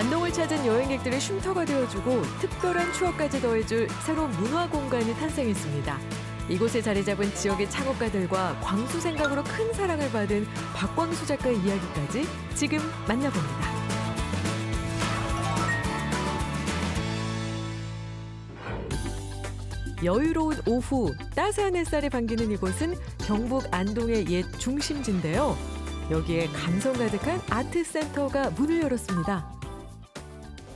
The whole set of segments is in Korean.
안동을 찾은 여행객들의 쉼터가 되어주고 특별한 추억까지 더해줄 새로운 문화 공간이 탄생했습니다. 이곳에 자리 잡은 지역의 창업가들과 광수 생각으로 큰 사랑을 받은 박광수 작가의 이야기까지 지금 만나봅니다. 여유로운 오후 따스한 햇살이 반기는 이곳은 경북 안동의 옛 중심지인데요. 여기에 감성 가득한 아트 센터가 문을 열었습니다.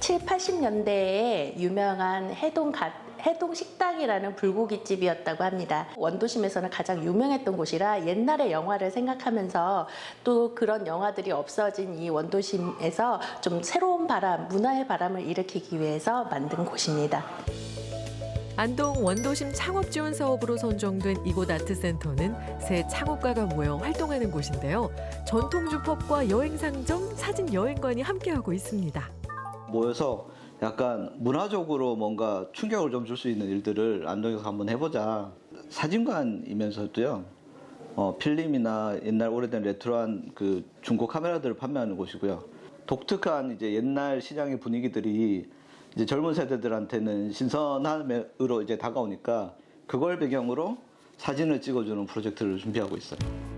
7, 80년대에 유명한 해동 가, 해동 식당이라는 불고기집이었다고 합니다. 원도심에서는 가장 유명했던 곳이라 옛날의 영화를 생각하면서 또 그런 영화들이 없어진 이 원도심에서 좀 새로운 바람, 문화의 바람을 일으키기 위해서 만든 곳입니다. 안동 원도심 창업 지원 사업으로 선정된 이곳 아트센터는 새 창업가가 모여 활동하는 곳인데요. 전통주 펍과 여행 상점, 사진 여행관이 함께하고 있습니다. 모여서 약간 문화적으로 뭔가 충격을 좀 줄 수 있는 일들을 안동에서 한번 해보자. 사진관이면서도요. 어, 필름이나 옛날 오래된 레트로한 그 중고 카메라들을 판매하는 곳이고요. 독특한 이제 옛날 시장의 분위기들이 이제 젊은 세대들한테는 신선함으로 이제 다가오니까 그걸 배경으로 사진을 찍어주는 프로젝트를 준비하고 있어요.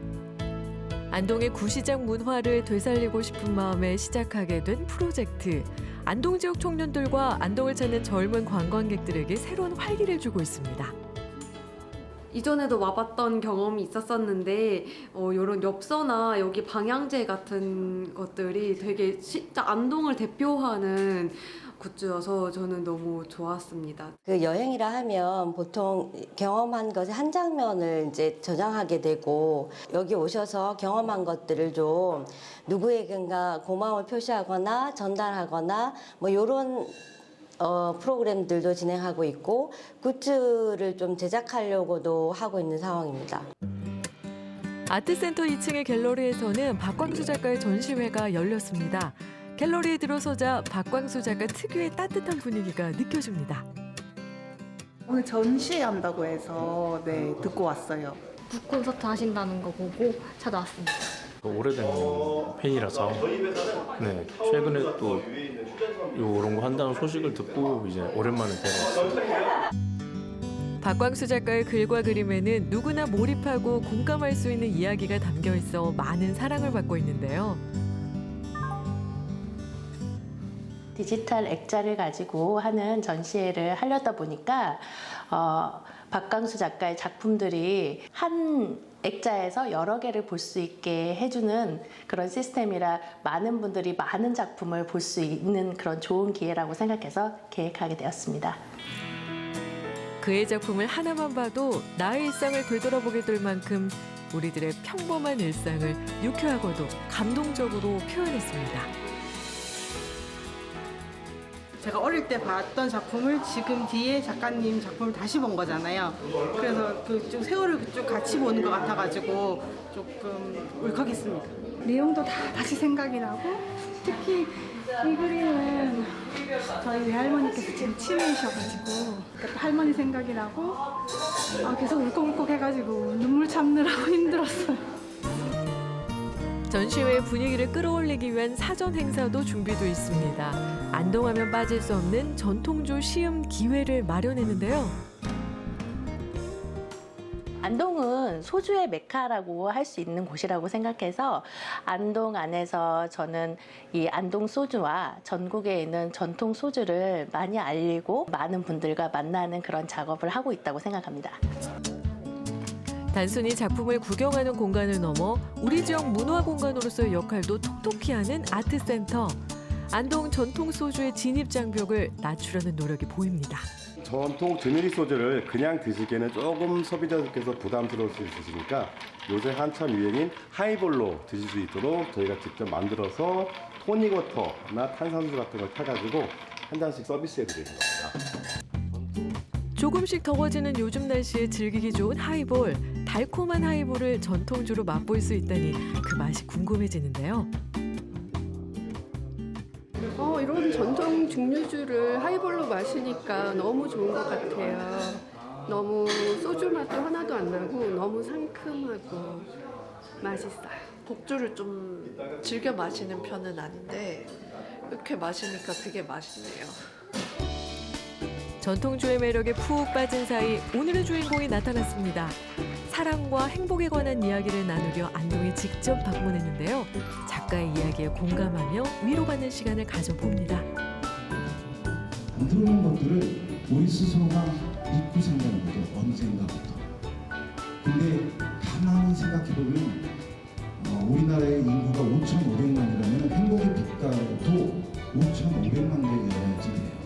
안동의 구시장 문화를 되살리고 싶은 마음에 시작하게 된 프로젝트. 안동 지역 청년들과 안동을 찾는 젊은 관광객들에게 새로운 활기를 주고 있습니다. 이전에도 와봤던 경험이 있었었는데 어, 이런 엽서나 여기 방향제 같은 것들이 되게 진짜 안동을 대표하는 굿즈여서 저는 너무 좋았습니다. 그 여행이라 하면 보통 경험한 것의 한 장면을 이제 저장하게 되고 여기 오셔서 경험한 것들을 좀 누구에겐가 고마움을 표시하거나 전달하거나 뭐 이런 어, 프로그램들도 진행하고 있고 굿즈를 좀 제작하려고도 하고 있는 상황입니다. 아트센터 2층의 갤러리에서는 박광수 작가의 전시회가 열렸습니다. 갤러리에 들어서자 박광수 작가 특유의 따뜻한 분위기가 느껴집니다. 오늘 전시한다고 해서 네 듣고 왔어요. 북 콘서트 하신다는 거 보고 찾아왔습니다. 그 오래된 팬이라서 네 최근에 또 이런 거 한다는 소식을 듣고 이제 오랜만에 뵈러 왔습니다. 박광수 작가의 글과 그림에는 누구나 몰입하고 공감할 수 있는 이야기가 담겨 있어 많은 사랑을 받고 있는데요. 디지털 액자를 가지고 하는 전시회를 하려다 보니까 어, 박강수 작가의 작품들이 한 액자에서 여러 개를 볼 수 있게 해주는 그런 시스템이라 많은 분들이 많은 작품을 볼 수 있는 그런 좋은 기회라고 생각해서 계획하게 되었습니다. 그의 작품을 하나만 봐도 나의 일상을 되돌아보게 될 만큼 우리들의 평범한 일상을 유쾌하고도 감동적으로 표현했습니다. 제가 어릴 때 봤던 작품을 지금 뒤에 작가님 작품을 다시 본 거잖아요. 그래서 그좀 세월을 쭉 같이 보는 것 같아가지고 조금 울컥했습니다. 내용도 다 다시 생각이 나고 특히 이 그림은 저희 외할머니께서 지금 치매이셔가지고 그러니까 할머니 생각이 나고 아, 계속 울컥울컥 해가지고 눈물 참느라고 힘들었어요. 전시회의 분위기를 끌어올리기 위한 사전 행사도 준비돼 있습니다. 안동하면 빠질 수 없는 전통주 시음 기회를 마련했는데요. 안동은 소주의 메카라고 할 수 있는 곳이라고 생각해서 안동 안에서 저는 이 안동 소주와 전국에 있는 전통 소주를 많이 알리고 많은 분들과 만나는 그런 작업을 하고 있다고 생각합니다. 단순히 작품을 구경하는 공간을 넘어 우리 지역 문화 공간으로서의 역할도 톡톡히 하는 아트센터. 안동 전통 소주의 진입 장벽을 낮추려는 노력이 보입니다. 전통 드미리 소주를 그냥 드시기에는 조금 소비자들께서 부담스러울 수 있으시니까 요새 한참 유행인 하이볼로 드실 수 있도록 저희가 직접 만들어서 토닉워터나 탄산수 같은 걸 타가지고 한 잔씩 서비스해 드리는 겁니다. 조금씩 더워지는 요즘 날씨에 즐기기 좋은 하이볼. 달콤한 하이볼을 전통주로 맛볼 수 있다니 그 맛이 궁금해지는데요. 어, 이런 전통 증류주를 하이볼로 마시니까 너무 좋은 것 같아요. 너무 소주 맛도 하나도 안 나고 너무 상큼하고 맛있어요. 독주를 좀 즐겨 마시는 편은 아닌데 이렇게 마시니까 되게 맛있네요. 전통주의 매력에 푹 빠진 사이 오늘의 주인공이 나타났습니다. 사랑과 행복에 관한 이야기를 나누려 안동에 직접 방문했는데요. 작가의 이야기에 공감하며 위로받는 시간을 가져봅니다. 안 들어오는 것들을 우리 스스로가 믿고 산다는 거죠. 언젠가부터. 근데 가만히 생각해보면 어, 우리나라의 인구가 5,500만이라면 행복의 빛깔도 5,500만 개여야지 돼요.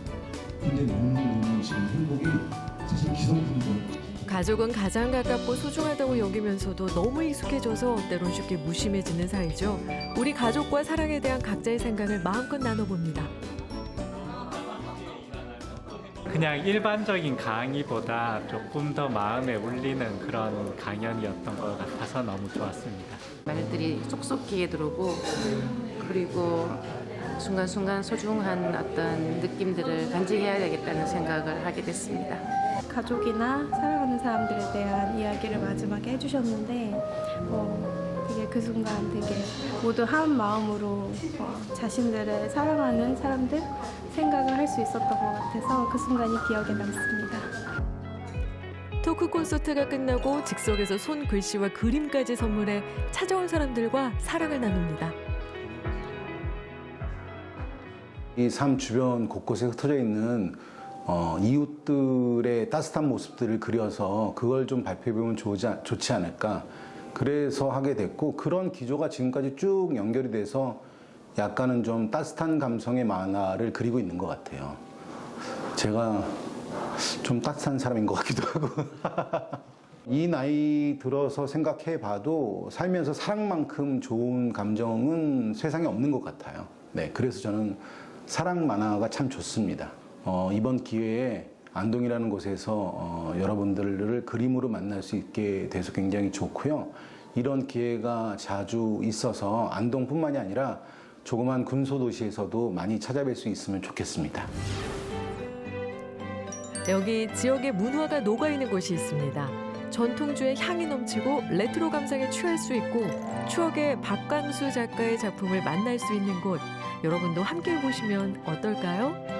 근데 너무너무 지금 행복이 사실 기성품이고 가족은 가장 가깝고 소중하다고 여기면서도 너무 익숙해져서 때론 쉽게 무심해지는 사이죠. 우리 가족과 사랑에 대한 각자의 생각을 마음껏 나눠봅니다. 그냥 일반적인 강의보다 조금 더 마음에 울리는 그런 강연이었던 것 같아서 너무 좋았습니다. 말들이 쏙쏙 귀에 들어오고 그리고 순간순간 소중한 어떤 느낌들을 간직해야 되겠다는 생각을 하게 됐습니다. 가족이나 사랑하는 사람들에 대한 이야기를 마지막에 해주셨는데 어, 되게 그 순간 되게 모두 한 마음으로 어, 자신들을 사랑하는 사람들 생각을 할 수 있었던 것 같아서 그 순간이 기억에 남습니다. 토크 콘서트가 끝나고 즉석에서 손글씨와 그림까지 선물해 찾아온 사람들과 사랑을 나눕니다. 이 삶 주변 곳곳에 흩어져 있는 어, 이웃들의 따뜻한 모습들을 그려서 그걸 좀 발표해보면 좋지, 않- 좋지 않을까. 그래서 하게 됐고 그런 기조가 지금까지 쭉 연결이 돼서 약간은 좀 따뜻한 감성의 만화를 그리고 있는 것 같아요. 제가 좀 따뜻한 사람인 것 같기도 하고. 이 나이 들어서 생각해 봐도 살면서 사랑만큼 좋은 감정은 세상에 없는 것 같아요. 네, 그래서 저는 사랑 만화가 참 좋습니다. 어, 이번 기회에 안동이라는 곳에서 어, 여러분들을 그림으로 만날 수 있게 돼서 굉장히 좋고요. 이런 기회가 자주 있어서 안동뿐만이 아니라 조그만 군소도시에서도 많이 찾아뵐 수 있으면 좋겠습니다. 여기 지역의 문화가 녹아있는 곳이 있습니다. 전통주의 향이 넘치고 레트로 감상에 취할 수 있고 추억의 박광수 작가의 작품을 만날 수 있는 곳 여러분도 함께 보시면 어떨까요?